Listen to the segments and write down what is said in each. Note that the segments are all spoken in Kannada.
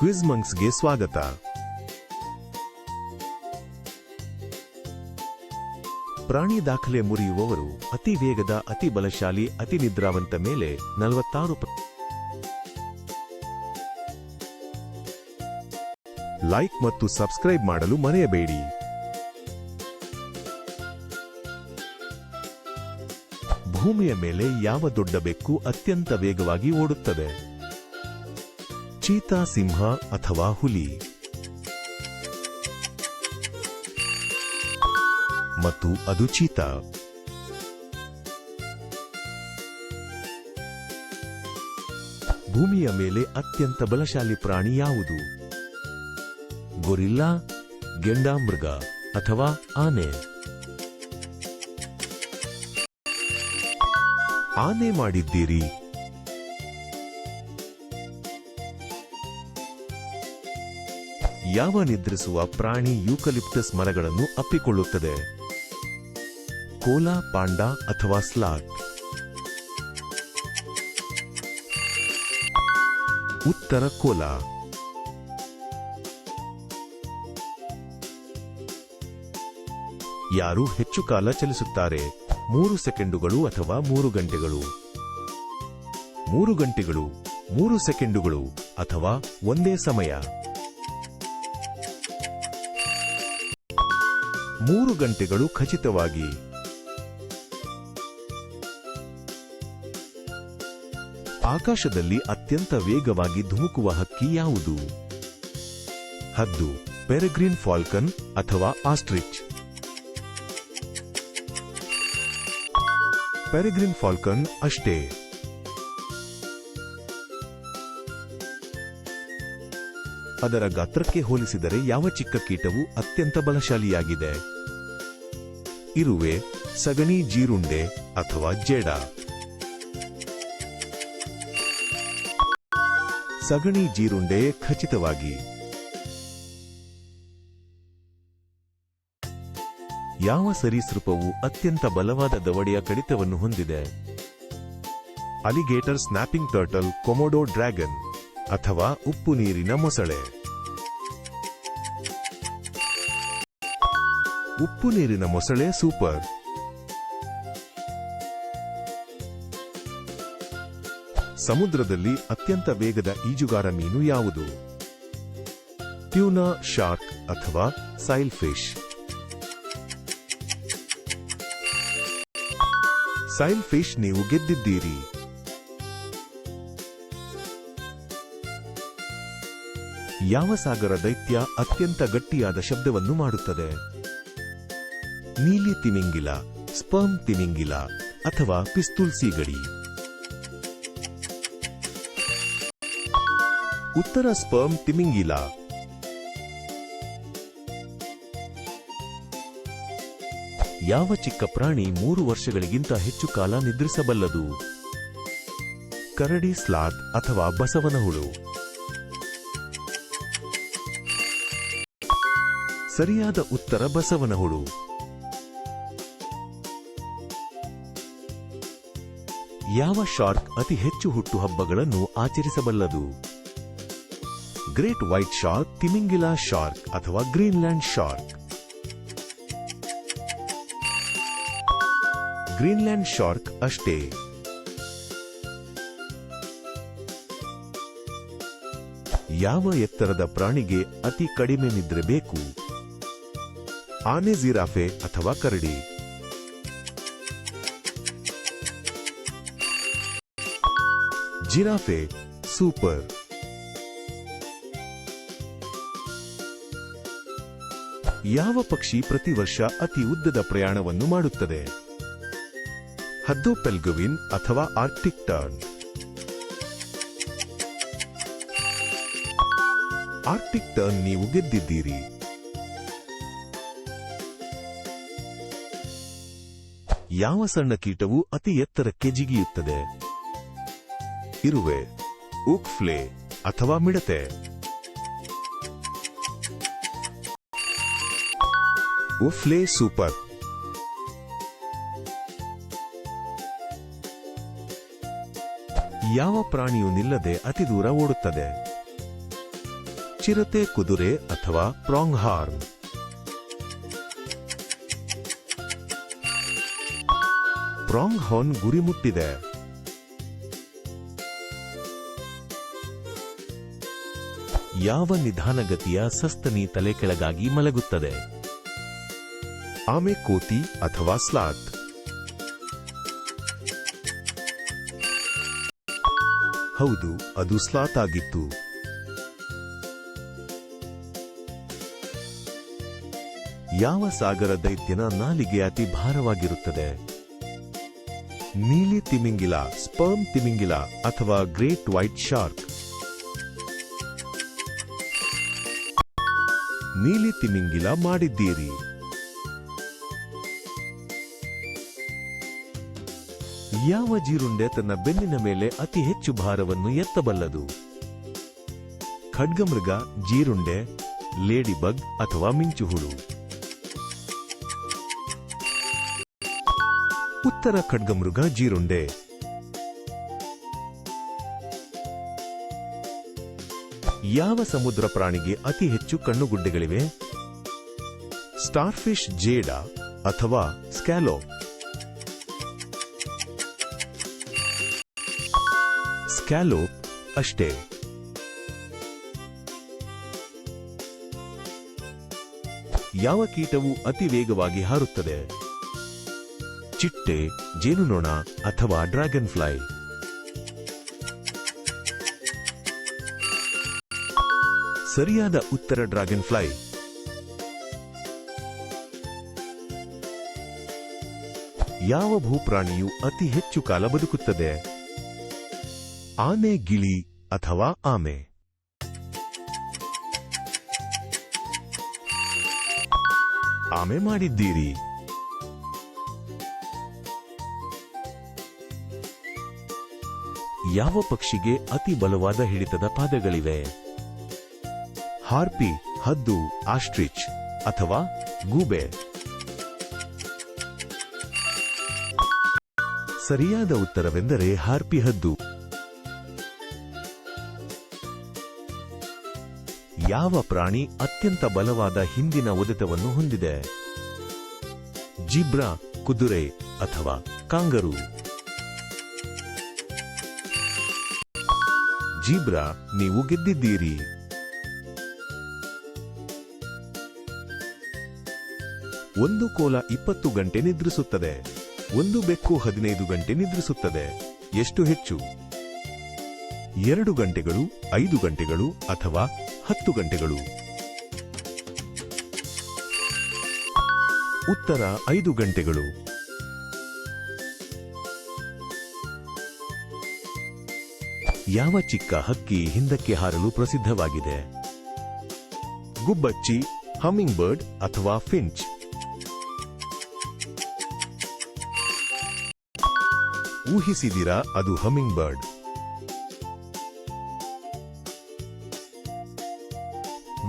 ಕ್ವಿಜ್ ಮಂಕ್ಸ್ಗೆ ಸ್ವಾಗತ. ಪ್ರಾಣಿ ದಾಖಲೆ ಮುರಿಯುವವರು ಅತಿ ವೇಗದ, ಅತಿ ಬಲಶಾಲಿ, ಅತಿ ನಿದ್ರಾವಂತ ಮೇಲೆ ನಲವತ್ತಾರು ಲೈಕ್ ಮತ್ತು ಸಬ್ಸ್ಕ್ರೈಬ್ ಮಾಡಲು ಮರೆಯಬೇಡಿ. ಭೂಮಿಯ ಮೇಲೆ ಯಾವ ದೊಡ್ಡ ಬೆಕ್ಕು ಅತ್ಯಂತ ವೇಗವಾಗಿ ಓಡುತ್ತದೆ? ಚೀತಾ ಸಿಂಹ ಅಥವಾ ಹುಲಿ. ಮತ್ತು ಅದು ಚೀತಾ. ಭೂಮಿಯ ಮೇಲೆ ಅತ್ಯಂತ ಬಲಶಾಲಿ ಪ್ರಾಣಿ ಯಾವುದು? ಗೊರಿಲ್ಲಾ ಗೆಂಡಾಮೃಗ ಅಥವಾ ಆನೆ? ಆನೆ ಮಾಡಿದ್ದೀರಿ ಯಾವ ನಿದ್ರಿಸುವ ಪ್ರಾಣಿ ಯೂಕಲಿಪ್ಟಸ್ ಮರಗಳನ್ನು ಅಪ್ಪಿಕೊಳ್ಳುತ್ತದೆ? ಕೋಲಾ, ಪಾಂಡಾ ಅಥವಾ ಸ್ಲಾಟ್ ಉತ್ತರ ಕೋಲಾ. ಯಾರು ಹೆಚ್ಚು ಕಾಲ ಚಲಿಸುತ್ತಾರೆ? ಮೂರು ಸೆಕೆಂಡುಗಳು ಅಥವಾ ಮೂರು ಗಂಟೆಗಳು? ಮೂರು ಗಂಟೆಗಳು, ಮೂರು ಸೆಕೆಂಡುಗಳು ಅಥವಾ ಒಂದೇ ಸಮಯ? ಮೂರು ಗಂಟೆಗಳು ಖಚಿತವಾಗಿ. ಆಕಾಶದಲ್ಲಿ ಅತ್ಯಂತ ವೇಗವಾಗಿ ಧುಮುಕುವ ಹಕ್ಕಿ ಯಾವುದು? ಹದ್ದು, ಪೆರಗ್ರೀನ್ ಫಾಲ್ಕನ್ ಅಥವಾ ಆಸ್ಟ್ರಿಚ್? ಪೆರಗ್ರೀನ್ ಫಾಲ್ಕನ್ ಅಷ್ಟೇ. ಅದರ ಗಾತ್ರಕ್ಕೆ ಹೋಲಿಸಿದರೆ ಯಾವ ಚಿಕ್ಕ ಕೀಟವು ಅತ್ಯಂತ ಬಲಶಾಲಿಯಾಗಿದೆ? ಇರುವೆ, ಸಗಣಿ, ಜೀರುಂಡೆ ಅಥವಾ ಜೇಡ. ಸಗಣಿ, ಜೀರುಂಡೆ ಖಚಿತವಾಗಿ. ಯಾವ ಸರೀಸೃಪವು ಅತ್ಯಂತ ಬಲವಾದ ದವಡೆಯ ಕಡಿತವನ್ನು ಹೊಂದಿದೆ? Alligator snapping turtle, Komodo dragon. ಅಥವಾ ಉಪ್ಪು ನೀರಿನ ಮೊಸಳೆ. ಉಪ್ಪು ನೀರಿನ ಮೊಸಳೆ ಸೂಪರ್. ಸಮುದ್ರದಲ್ಲಿ ಅತ್ಯಂತ ವೇಗದ ಈಜುಗಾರ ಮೀನು ಯಾವುದು? ಟ್ಯೂನಾ ಶಾರ್ಕ್ ಅಥವಾ ಸೈಲ್ ಫಿಶ್. ಸೈಲ್ ಫಿಶ್ ನೀವು ಗೆದ್ದಿದ್ದೀರಿ. ಯಾವ ಸಾಗರ ದೈತ್ಯ ಅತ್ಯಂತ ಗಟ್ಟಿಯಾದ ಶಬ್ದವನ್ನು ಮಾಡುತ್ತದೆ? ನೀಲಿ ತಿಮಿಂಗಿಲ, ಸ್ಪರ್ಮ್ ತಿಮಿಂಗಿಲ ಅಥವಾ ಪಿಸ್ತುಲ್ ಸೀಗಡಿ. ಉತ್ತರ ಸ್ಪರ್ಮ್ ತಿಮಿಂಗಿಲ. ಯಾವ ಚಿಕ್ಕ ಪ್ರಾಣಿ ಮೂರು ವರ್ಷಗಳಿಗಿಂತ ಹೆಚ್ಚು ಕಾಲ ನಿದ್ರಿಸಬಲ್ಲದು? ಕರಡಿ ಸ್ಲಾತ್ ಅಥವಾ ಬಸವನ ಹುಳು ಸರಿಯಾದ ಉತ್ತರ ಬಸವನಹುಳು. ಯಾವ ಶಾರ್ಕ್ ಅತಿ ಹೆಚ್ಚು ಹುಟ್ಟುಹಬ್ಬಗಳನ್ನು ಆಚರಿಸಬಲ್ಲದು? ಗ್ರೇಟ್ ವೈಟ್ ಶಾರ್ಕ್, ತಿಮಿಂಗಿಲಾ ಶಾರ್ಕ್ ಅಥವಾ ಗ್ರೀನ್ಲ್ಯಾಂಡ್ ಶಾರ್ಕ್? ಗ್ರೀನ್ಲ್ಯಾಂಡ್ ಶಾರ್ಕ್ ಅಷ್ಟೇ. ಯಾವ ಎತ್ತರದ ಪ್ರಾಣಿಗೆ ಅತಿ ಕಡಿಮೆ ನಿದ್ರೆ ಬೇಕು? ಆನೆ ಜಿರಾಫೆ ಅಥವಾ ಕರಡಿ. Giraffe super. ಯಾವ ಪಕ್ಷಿ ಪ್ರತಿ ವರ್ಷ ಅತಿ ಉದ್ದದ ಪ್ರಯಾಣವನ್ನು ಮಾಡುತ್ತದೆ? ಹದ್ದು ಪೆಲ್ಗುವಿನ್ ಅಥವಾ ಆರ್ಕ್ಟಿಕ್ ಟರ್ನ್. ಆರ್ಟಿಕ್ ಟರ್ನ್ ನೀವು ಗೆದ್ದಿದ್ದೀರಿ. ಯಾವ ಸಣ್ಣ ಕೀಟವು ಅತಿ ಎತ್ತರಕ್ಕೆ ಜಿಗಿಯುತ್ತದೆ? ಇರುವೆ, ಉಕ್ಫ್ಲೆ ಅಥವಾ ಮಿಡತೆ. ಉಫ್ಲೆ ಸೂಪರ್. ಯಾವ ಪ್ರಾಣಿಯು ನಿಲ್ಲದೆ ಅತಿ ದೂರ ಓಡುತ್ತದೆ? ಚಿರತೆ, ಕುದುರೆ ಅಥವಾ ಪ್ರಾಂಗ್ ಹಾರ್ನ್ ಪ್ರಾಂಗ್ ಹಾರ್ನ್ ಗುರಿ ಮುಟ್ಟಿದೆ. ಯಾವ ನಿಧಾನಗತಿಯ ಸಸ್ತನಿ ತಲೆ ಕೆಳಗಾಗಿ ಮಲಗುತ್ತದೆ? ಆಮೆ ಕೋತಿ ಅಥವಾ ಸ್ಲಾತ್ ಹೌದು, ಅದು ಸ್ಲಾತ್ ಆಗಿತ್ತು. ಯಾವ ಸಾಗರ ದೈತ್ಯನ ನಾಲಿಗೆ ಅತಿ ಭಾರವಾಗಿರುತ್ತದೆ? ನೀಲಿ ತಿಮಿಂಗಿಲ, ಸ್ಪರ್ಮ್ ತಿಮಿಂಗಿಲ ಅಥವಾ ಗ್ರೇಟ್ ವೈಟ್ ಶಾರ್ಕ್. ನೀಲಿ ತಿಮಿಂಗಿಲ ಮಾಡಿದ್ದೀರಿ. ಯಾವ ಜೀರುಂಡೆ ತನ್ನ ಬೆನ್ನಿನ ಮೇಲೆ ಅತಿ ಹೆಚ್ಚು ಭಾರವನ್ನು ಎತ್ತಬಲ್ಲದು? ಖಡ್ಗಮೃಗ, ಜೀರುಂಡೆ, ಲೇಡಿ ಬಗ್ ಅಥವಾ ಮಿಂಚುಹುಳು ಉತ್ತರ ಖಡ್ಗಮೃಗ ಜೀರುಂಡೆ. ಯಾವ ಸಮುದ್ರ ಪ್ರಾಣಿಗೆ ಅತಿ ಹೆಚ್ಚು ಕಣ್ಣುಗುಡ್ಡೆಗಳಿವೆ? ಸ್ಟಾರ್ಫಿಶ್ ಜೇಡ ಅಥವಾ ಸ್ಕ್ಯಾಲೋ. ಸ್ಕ್ಯಾಲೋ ಅಷ್ಟೇ. ಯಾವ ಕೀಟವು ಅತಿ ವೇಗವಾಗಿ ಹಾರುತ್ತದೆ? ಚಿಟ್ಟೆ, ಜೇನುನೊಣ ಅಥವಾ ಡ್ರ್ಯಾಗನ್ ಫ್ಲೈ ಸರಿಯಾದ ಉತ್ತರ ಡ್ರ್ಯಾಗನ್ ಫ್ಲೈ ಯಾವ ಭೂಪ್ರಾಣಿಯು ಅತಿ ಹೆಚ್ಚು ಕಾಲ ಬದುಕುತ್ತದೆ? ಆನೆ, ಗಿಳಿ ಅಥವಾ ಆಮೆ? ಆಮೆ ಮಾಡಿದ್ದೀರಿ. ಯಾವ ಪಕ್ಷಿಗೆ ಅತಿ ಬಲವಾದ ಹಿಡಿತದ ಪಾದಗಳಿವೆ? ಹಾರ್ಪಿ, ಹದ್ದು, ಆಸ್ಟ್ರಿಚ್ ಅಥವಾ ಗೂಬೆ? ಸರಿಯಾದ ಉತ್ತರವೆಂದರೆ ಹಾರ್ಪಿ, ಹದ್ದು. ಯಾವ ಪ್ರಾಣಿ ಅತ್ಯಂತ ಬಲವಾದ ಹಿಂದಿನ ಒಡೆತವನ್ನು ಹೊಂದಿದೆ? ಜಿಬ್ರಾ, ಕುದುರೆ ಅಥವಾ ಕಾಂಗರು? ಜೀಬ್ರಾ, ನೀವು ಗೆದ್ದಿದ್ದೀರಿ. ಒಂದು ಕೋಲ ಇಪ್ಪತ್ತು ಗಂಟೆ ನಿದ್ರಿಸುತ್ತದೆ. ಒಂದು ಬೆಕ್ಕು ಹದಿನೈದು ಗಂಟೆ ನಿದ್ರಿಸುತ್ತದೆ. ಎಷ್ಟು ಹೆಚ್ಚು? ಎರಡು ಗಂಟೆಗಳು, ಐದು ಗಂಟೆಗಳು ಅಥವಾ ಹತ್ತು ಗಂಟೆಗಳು? ಉತ್ತರ, ಐದು ಗಂಟೆಗಳು. ಯಾವ ಚಿಕ್ಕ ಹಕ್ಕಿ ಹಿಂದಕ್ಕೆ ಹಾರಲು ಪ್ರಸಿದ್ಧವಾಗಿದೆ? ಗುಬ್ಬಚ್ಚಿ ಹಮ್ಮಿಂಗ್ ಬರ್ಡ್ ಅಥವಾ ಫಿಂಚ್? ಊಹಿಸಿದಿರಾ ಅದು ಹಮ್ಮಿಂಗ್ ಬರ್ಡ್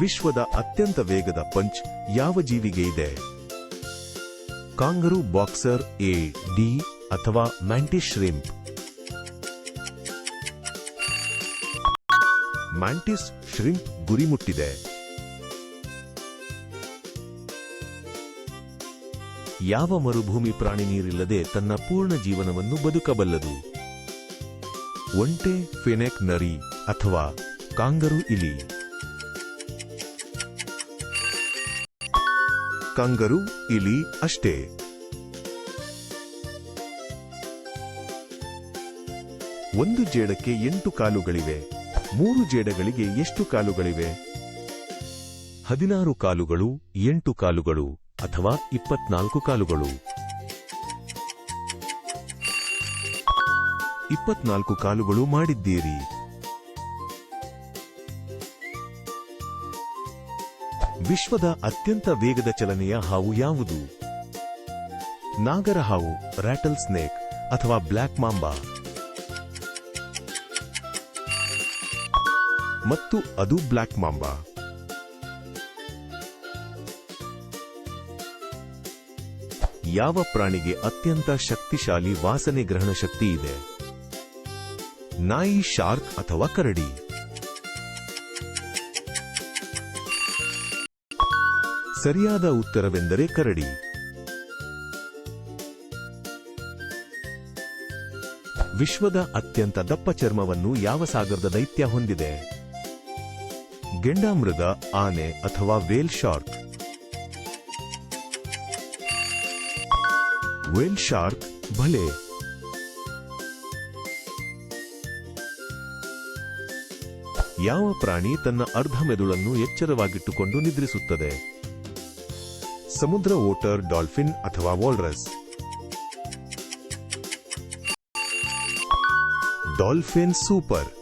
ವಿಶ್ವದ ಅತ್ಯಂತ ವೇಗದ ಪಂಚ್ ಯಾವ ಜೀವಿಗೆ ಇದೆ? ಕಾಂಗರು, ಬಾಕ್ಸರ್, ಎ, ಡಿ ಅಥವಾ ಮ್ಯಾಂಟಿಸ್ ಶ್ರಿಂಪ್? ಮ್ಯಾಂಟಿಸ್ ಶ್ರಿಂಪ್ ಗುರಿ ಮುಟ್ಟಿದೆ. ಯಾವ ಮರುಭೂಮಿ ಪ್ರಾಣಿ ನೀರಿಲ್ಲದೆ ತನ್ನ ಪೂರ್ಣ ಜೀವನವನ್ನು ಬದುಕಬಲ್ಲದು? ಒಂಟೆ, ಫೆನೆಕ್ ನರಿ ಅಥವಾ ಕಾಂಗರು ಇಲಿ? ಕಾಂಗರು, ಇಲಿ ಅಷ್ಟೇ. ಒಂದು ಜೇಡಕ್ಕೆ ಎಂಟು ಕಾಲುಗಳಿವೆ. ಮೂರು ಜೇಡಗಳಿಗೆ ಎಷ್ಟು ಕಾಲುಗಳಿವೆ? ಹದಿನಾರು ಕಾಲುಗಳು, ಎಂಟು ಕಾಲುಗಳು ಅಥವಾ ಇಪ್ಪತ್ನಾಲ್ಕು ಕಾಲುಗಳು? ಇಪ್ಪತ್ನಾಲ್ಕು ಕಾಲುಗಳು ಮಾಡಿದ್ದೀರಿ. ವಿಶ್ವದ ಅತ್ಯಂತ ವೇಗದ ಚಲನೆಯ ಹಾವು ಯಾವುದು? ನಾಗರ ಹಾವು ರ್ಯಾಟಲ್ ಸ್ನೇಕ್ ಅಥವಾ ಬ್ಲ್ಯಾಕ್ ಮಾಂಬಾ? ಮತ್ತು ಅದು ಬ್ಲ್ಯಾಕ್ ಮಾಂಬಾ. ಯಾವ ಪ್ರಾಣಿಗೆ ಅತ್ಯಂತ ಶಕ್ತಿಶಾಲಿ ವಾಸನೆ ಗ್ರಹಣ ಶಕ್ತಿ ಇದೆ? ನಾಯಿ, ಶಾರ್ಕ್ ಅಥವಾ ಕರಡಿ? ಸರಿಯಾದ ಉತ್ತರವೆಂದರೆ ಕರಡಿ. ವಿಶ್ವದ ಅತ್ಯಂತ ದಪ್ಪ ಚರ್ಮವನ್ನು ಯಾವ ಸಾಗರದ ದೈತ್ಯ ಹೊಂದಿದೆ? ಗೆಂಡಾಮೃಗ ಆನೆ ಅಥವಾ ವೇಲ್ ಶಾರ್ಕ್ ವೇಲ್ ಶಾರ್ಕ್ ಭಲೆ ಯಾವ ಪ್ರಾಣಿ ತನ್ನ ಅರ್ಧ ಮೆದುಳನ್ನು ಎಚ್ಚರವಾಗಿಟ್ಟುಕೊಂಡು ನಿದ್ರಿಸುತ್ತದೆ? ಸಮುದ್ರ ವೋಟರ್, ಡಾಲ್ಫಿನ್ ಅಥವಾ ವಾಲ್ರಸ್ ಡಾಲ್ಫಿನ್ ಸೂಪರ್.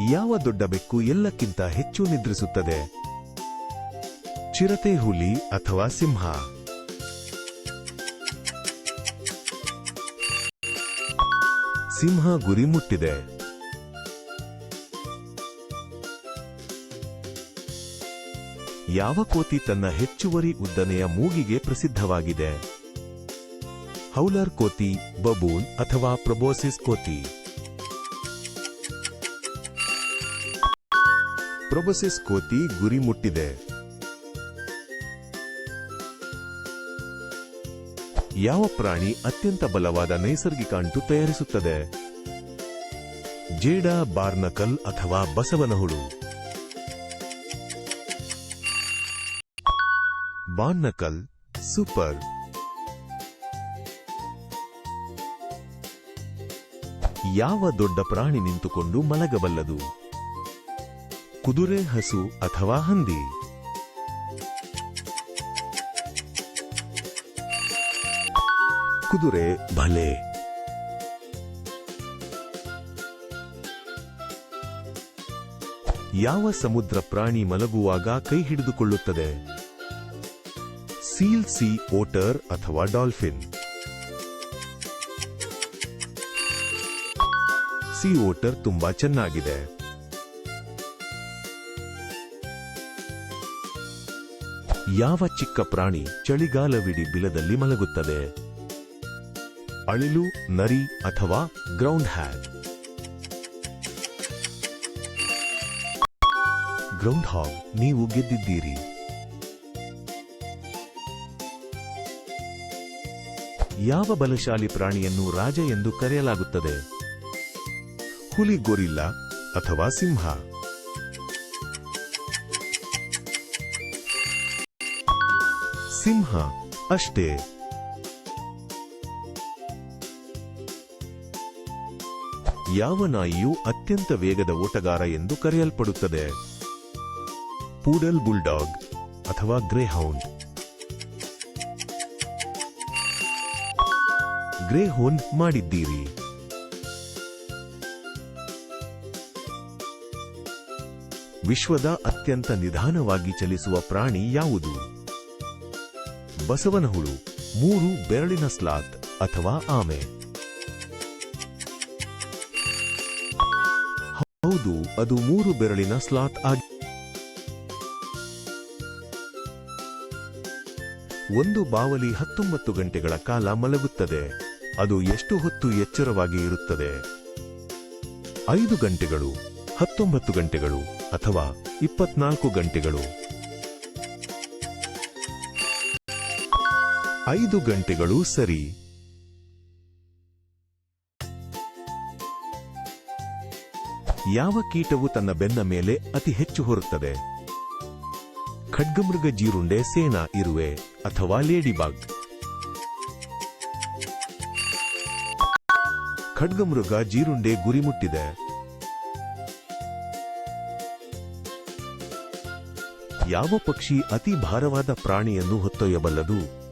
ಯಾವ ದೊಡ್ಡ ಬೆಕ್ಕು ಎಲ್ಲಕ್ಕಿಂತ ಹೆಚ್ಚು ನಿದ್ರಿಸುತ್ತದೆ? ಚಿರತೆ ಹುಲಿ ಅಥವಾ ಸಿಂಹ? ಸಿಂಹ ಗುರಿ ಮುಟ್ಟಿದೆ. ಯಾವ ಕೋತಿ ತನ್ನ ಹೆಚ್ಚುವರಿ ಉದ್ದನೆಯ ಮೂಗಿಗೆ ಪ್ರಸಿದ್ಧವಾಗಿದೆ? ಹೌಲರ್ ಕೋತಿ, ಬಬೂನ್ ಅಥವಾ ಪ್ರೊಬೋಸಿಸ್ ಕೋತಿ? ಪ್ರೊಬೋಸಿಸ್ ಕೋತಿ ಗುರಿ ಮುಟ್ಟಿದೆ. ಯಾವ ಪ್ರಾಣಿ ಅತ್ಯಂತ ಬಲವಾದ ನೈಸರ್ಗಿಕ ಅಂಟು ತಯಾರಿಸುತ್ತದೆ? ಜೇಡ, ಬಾರ್ನಕಲ್ ಅಥವಾ ಬಸವನಹುಳು. ಬಾರ್ನಕಲ್ ಸೂಪರ್. ಯಾವ ದೊಡ್ಡ ಪ್ರಾಣಿ ನಿಂತುಕೊಂಡು ಮಲಗಬಲ್ಲದು? ಕುದುರೆ, ಹಸು ಅಥವಾ ಹಂದಿ. ಕುದುರೆ ಭಲೆ ಯಾವ ಸಮುದ್ರ ಪ್ರಾಣಿ ಮಲಗುವಾಗ ಕೈ ಹಿಡಿದುಕೊಳ್ಳುತ್ತದೆ? ಸೀಲ್, ಸಿ, ಓಟರ್ ಅಥವಾ ಡಾಲ್ಫಿನ್. ಸಿ, ಓಟರ್ ತುಂಬಾ ಚೆನ್ನಾಗಿದೆ. ಯಾವ ಚಿಕ್ಕ ಪ್ರಾಣಿ ಚಳಿಗಾಲವಿಡಿ ಬಿಲದಲ್ಲಿ ಮಲಗುತ್ತದೆ? ಅಳಿಲು, ನರಿ ಅಥವಾ ಗ್ರೌಂಡ್ ಹ್ಯಾಚ್ ಗ್ರೌಂಡ್ ಹಾಗ್ ನೀವು ಗೆದ್ದಿದ್ದೀರಿ. ಯಾವ ಬಲಶಾಲಿ ಪ್ರಾಣಿಯನ್ನು ರಾಜ ಎಂದು ಕರೆಯಲಾಗುತ್ತದೆ? ಹುಲಿ, ಗೊರಿಲ್ಲ ಅಥವಾ ಸಿಂಹ? ಸಿಂಹ ಅಷ್ಟೇ. ಯಾವ ನಾಯಿಯು ಅತ್ಯಂತ ವೇಗದ ಓಟಗಾರ ಎಂದು ಕರೆಯಲ್ಪಡುತ್ತದೆ? ಪೂಡಲ್ ಬುಲ್ಡಾಗ್ ಅಥವಾ ಗ್ರೇಹೌಂಡ್? ಗ್ರೇಹೌಂಡ್ ಮಾಡಿದ್ದೀರಿ. ವಿಶ್ವದ ಅತ್ಯಂತ ನಿಧಾನವಾಗಿ ಚಲಿಸುವ ಪ್ರಾಣಿ ಯಾವುದು? ಬಸವನ ಹುಳು ಮೂರು ಬೆರಳಿನ ಸ್ಲಾತ್ ಅಥವಾ ಆಮೆ. ಹೌದು, ಅದು ಮೂರು ಬೆರಳಿನ ಸ್ಲಾತ್ ಆಗಿ ಒಂದು ಬಾವಲಿ ಹತ್ತೊಂಬತ್ತು ಗಂಟೆಗಳ ಕಾಲ ಮಲಗುತ್ತದೆ. ಅದು ಎಷ್ಟು ಹೊತ್ತು ಎಚ್ಚರವಾಗಿ ಇರುತ್ತದೆ? ಐದು ಗಂಟೆಗಳು, ಹತ್ತೊಂಬತ್ತು ಗಂಟೆಗಳು ಅಥವಾ ಇಪ್ಪತ್ನಾಲ್ಕು ಗಂಟೆಗಳು? ಐದು ಗಂಟೆಗಳು ಸರಿ. ಯಾವ ಕೀಟವು ತನ್ನ ಬೆನ್ನ ಮೇಲೆ ಅತಿ ಹೆಚ್ಚು ಹೊರುತ್ತದೆ? ಖಡ್ಗಮೃಗ ಜೀರುಂಡೆ ಸೇನಾ ಇರುವೆ ಅಥವಾ ಲೇಡಿಬಾಗ್? ಖಡ್ಗಮೃಗ ಜೀರುಂಡೆ ಗುರಿ ಮುಟ್ಟಿದೆ. ಯಾವ ಪಕ್ಷಿ ಅತಿ ಭಾರವಾದ ಪ್ರಾಣಿಯನ್ನು ಹೊತ್ತೊಯ್ಯಬಲ್ಲದು?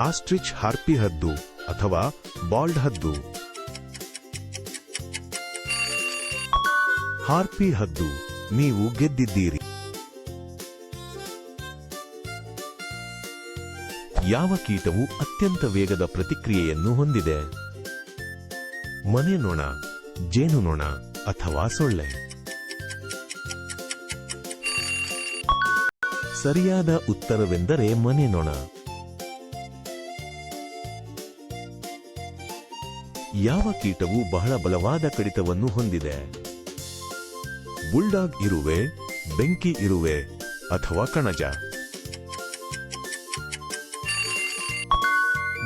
ಆಸ್ಟ್ರಿಚ್ ಹಾರ್ಪಿ ಹದ್ದು ಅಥವಾ ಬಾಲ್ಡ್ ಹದ್ದು. ಹಾರ್ಪಿ ಹದ್ದು, ನೀವು ಗೆದ್ದಿದ್ದೀರಿ. ಯಾವ ಕೀಟವು ಅತ್ಯಂತ ವೇಗದ ಪ್ರತಿಕ್ರಿಯೆಯನ್ನು ಹೊಂದಿದೆ? ಮನೆ ನೊಣ ಜೇನು ನೊಣ ಅಥವಾ ಸೊಳ್ಳೆ? ಸರಿಯಾದ ಉತ್ತರವೆಂದರೆ ಮನೆ ನೊಣ ಯಾವ ಕೀಟವು ಬಹಳ ಬಲವಾದ ಕಡಿತವನ್ನು ಹೊಂದಿದೆ? ಬುಲ್ಡಾಗ್ ಇರುವೆ, ಬೆಂಕಿ ಇರುವೆ ಅಥವಾ ಕಣಜ?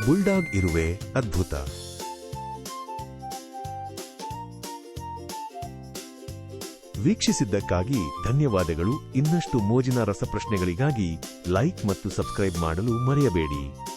ಬುಲ್ಡಾಗ್ ಇರುವೆ ಅದ್ಭುತ. ವೀಕ್ಷಿಸಿದ್ದಕ್ಕಾಗಿ ಧನ್ಯವಾದಗಳು. ಇನ್ನಷ್ಟು ಮೋಜಿನ ರಸಪ್ರಶ್ನೆಗಳಿಗಾಗಿ ಲೈಕ್ ಮತ್ತು ಸಬ್ಸ್ಕ್ರೈಬ್ ಮಾಡಲು ಮರೆಯಬೇಡಿ.